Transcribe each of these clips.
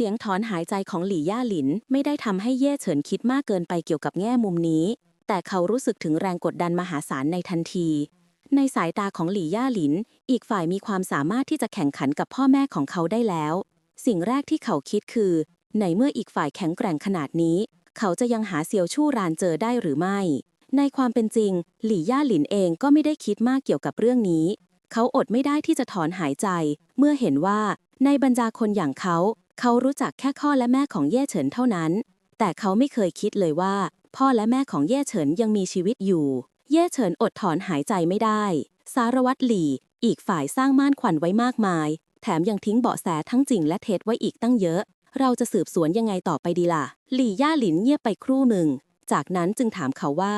เสียงถอนหายใจของหลี่ย่าหลินไม่ได้ทำให้เย่เฉินคิดมากเกินไปเกี่ยวกับแง่มุมนี้ แต่เขารู้สึกถึงแรงกดดันมหาศาลในทันที ในสายตาของหลี่ย่าหลิน อีกฝ่ายมีความสามารถที่จะแข่งขันกับพ่อแม่ของเขาได้แล้ว สิ่งแรกที่เขาคิดคือ ในเมื่ออีกฝ่ายแข็งแกร่งขนาดนี้ เขาจะยังหาเซียวชู่รานเจอได้หรือไม่ ในความเป็นจริง หลี่ย่าหลินเองก็ไม่ได้คิดมากเกี่ยวกับเรื่องนี้ เขาอดไม่ได้ที่จะถอนหายใจ เมื่อเห็นว่าในบรรดาคนอย่างเขา เขารู้จักแค่พ่อและแม่ของเย่เฉินเท่านั้น แต่เขาไม่เคยคิดเลยว่า พ่อและแม่ของเย่เฉินยังมีชีวิตอยู่ เย่เฉินอดถอนหายใจไม่ได้ สารวัตรหลี่ อีกฝ่ายสร้างม่านขวัญไว้มากมาย แถมยังทิ้งเบาะแสทั้งจริงและเท็จไว้อีกตั้งเยอะ เราจะสืบสวนยังไงต่อไปดีล่ะ หลี่ย่าหลินเงียบไปครู่หนึ่ง จากนั้นจึงถามเขาว่า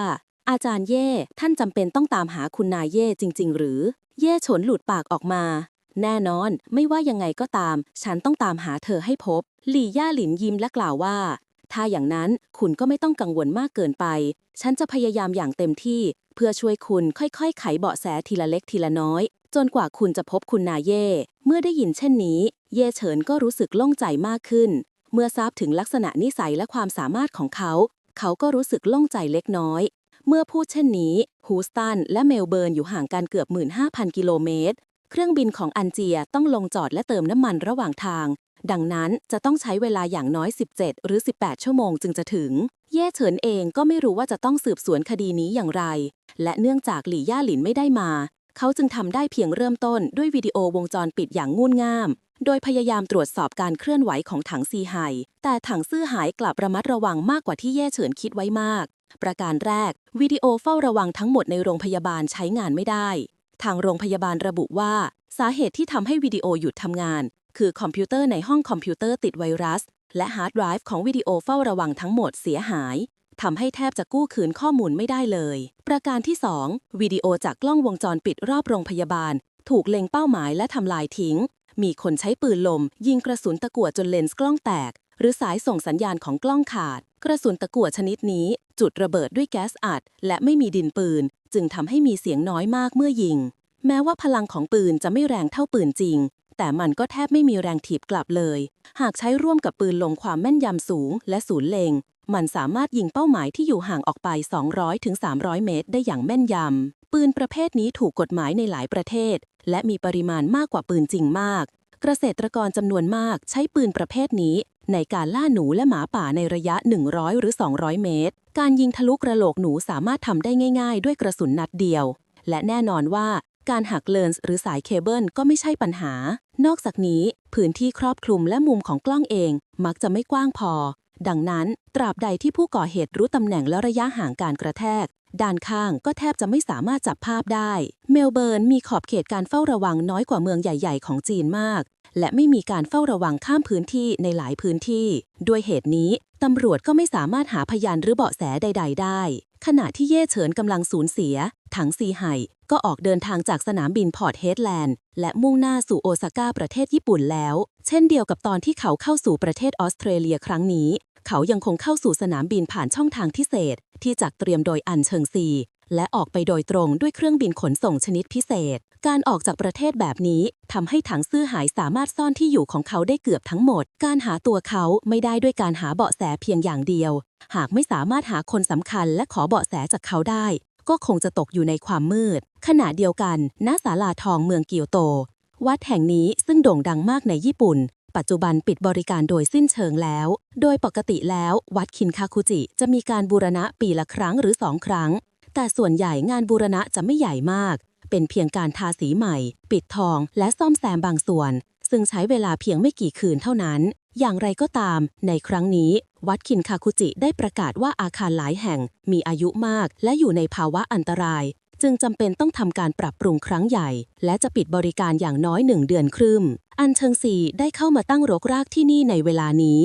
อาจารย์เย่ท่านจำเป็นต้องตามหาคุณนายเย่จริง ๆ หรือ เย่เฉนหลุดปากออกมา แน่นอน ไม่ว่ายังไงก็ตาม ฉันต้องตามหาเธอให้พบ หลี่ย่าหลินยิ้มและกล่าวว่า ถ้าอย่างนั้นคุณก็ไม่ต้องกังวลมากเกินไป ฉันจะพยายามอย่างเต็มที่ เพื่อช่วยคุณค่อยๆ ไขเบาะแสทีละเล็กทีละน้อย จนกว่าคุณจะพบคุณนาเย่ เมื่อได้ยินเช่นนี้ เย่เฉินก็รู้สึกโล่งใจมากขึ้น เมื่อทราบถึงลักษณะนิสัยและความสามารถของเขา เขาก็รู้สึกโล่งใจเล็กน้อยเมื่อพูดเช่นนี้ ฮูสตันและเมลเบิร์นอยู่ห่างกันเกือบ 15,000 กิโลเมตร เครื่องบินของอันเจียต้องลงจอดและเติมน้ำมันระหว่างทาง ดังนั้นจะต้องใช้เวลาอย่างน้อย 17 หรือ 18 ชั่วโมงจึงจะถึง เย่เฉินเองก็ไม่รู้ว่าจะต้องสืบสวนคดีนี้อย่างไร และเนื่องจากหลี่ย่าหลินไม่ได้มา เขาจึงทำได้เพียงเริ่มต้นด้วยวิดีโอวงจรปิดอย่างงุ่นง่าม โดยพยายามตรวจสอบการเคลื่อนไหวของถังซีไฮแต่ถังซื่อหายกลับระมัดระวังมากกว่าที่เย่เฉินคิดไว้มาก ประการแรกวิดีโอเฝ้าระวังทั้งหมดในโรงพยาบาลใช้งานไม่ได้ ทางโรงพยาบาลระบุว่า สาเหตุที่ทำให้วิดีโอหยุดทำงาน คือคอมพิวเตอร์ในห้องคอมพิวเตอร์ติดไวรัส และฮาร์ดไดรฟ์ของวิดีโอเฝ้าระวังทั้งหมดเสียหายทำให้แทบจะกู้คืนข้อมูลไม่ได้เลย ประการที่ 2 วิดีโอจากกล้องวงจรปิดรอบโรงพยาบาล ถูกเล็งเป้าหมายและทำลายทิ้ง มีคนใช้ปืนลม ยิงกระสุนตะกั่วจนเลนส์กล้องแตก หรือสายส่งสัญญาณของกล้องขาด กระสุนตะกั่วชนิดนี้ จุดระเบิดด้วยแก๊สอัด และไม่มีดินปืน จึงทำให้มีเสียงน้อยมากเมื่อยิง แม้ว่าพลังของปืนจะไม่แรงเท่าปืนจริง แต่มันก็แทบไม่มีแรงถีบกลับเลย หากใช้ร่วมกับปืนลงความแม่นยำสูง และศูนย์เล็งมันสามารถยิงเป้าหมายที่อยู่ห่างออกไป 200-300 เมตร ได้อย่างแม่นยำ ปืนประเภทนี้ถูกกฎหมายในหลายประเทศ และมีปริมาณมากกว่าปืนจริงมาก เกษตรกรจำนวนมากใช้ปืนประเภทนี้ ในการล่าหนูและหมาป่าในระยะ 100 หรือ 200 เมตรการยิงทะลุกระโหลกหนูสามารถทำได้ง่าย ๆ ด้วยกระสุนนัดเดียว และแน่นอนว่าการหักเลนส์หรือสายเคเบิลก็ไม่ใช่ปัญหา นอกจากนี้ พื้นที่ครอบคลุมและมุมของกล้องเอง มักจะไม่กว้างพอ ดังนั้น ตราบใดที่ผู้ก่อเหตุรู้ตำแหน่งและระยะห่างการกระแทก ด้านข้างก็แทบจะไม่สามารถจับภาพได้ เมลเบิร์นมีขอบเขตการเฝ้าระวังน้อยกว่าเมืองใหญ่ ๆ ของจีนมาก และไม่มีการเฝ้าระวังข้ามพื้นที่ในหลายพื้นที่ ด้วยเหตุนี้ ตำรวจก็ไม่สามารถหาพยานหรือเบาะแสใด ๆ ได้ ขณะที่เย่เฉินกำลังสูญเสีย ถังซีไห่ก็ออกเดินทางจากสนามบินพอร์ตเฮดแลนด์ และมุ่งหน้าสู่โอซาก้าประเทศญี่ปุ่นแล้ว เช่นเดียวกับตอนที่เขาเข้าสู่ประเทศออสเตรเลียครั้งนี้ เขายังคงเข้าสู่สนามบินผ่านช่องทางพิเศษ ที่จัดเตรียมโดยอันเชิงซี และออกไปโดยตรงด้วยเครื่องบินขนส่งชนิดพิเศษ การออกจากประเทศแบบนี้ทำให้ถังซื่อหายสามารถซ่อนที่อยู่ของเขาได้เกือบทั้งหมด การหาตัวเขาไม่ได้ด้วยการหาเบาะแสเพียงอย่างเดียว หากไม่สามารถหาคนสำคัญและขอเบาะแสจากเขาได้ ก็คงจะตกอยู่ในความมืด ขณะเดียวกันณศาลาทองเมืองเกียวโต วัดแห่งนี้ซึ่งโด่งดังมากในญี่ปุ่น ปัจจุบันปิดบริการโดยสิ้นเชิงแล้ว โดยปกติแล้ววัดคินคาคุจิจะมีการบูรณะปีละครั้งหรือสองครั้งแต่ส่วนใหญ่งานบูรณะจะไม่ใหญ่มาก เป็นเพียงการทาสีใหม่ ปิดทอง และซ่อมแซมบางส่วน ซึ่งใช้เวลาเพียงไม่กี่คืนเท่านั้น อย่างไรก็ตาม ในครั้งนี้ วัดคินคาคุจิได้ประกาศว่าอาคารหลายแห่ง มีอายุมาก และอยู่ในภาวะอันตราย จึงจำเป็นต้องทำการปรับปรุงครั้งใหญ่ และจะปิดบริการอย่างน้อยหนึ่งเดือนครึ่มอันเชิงซีได้เข้ามาตั้งรกรากที่นี่ในเวลานี้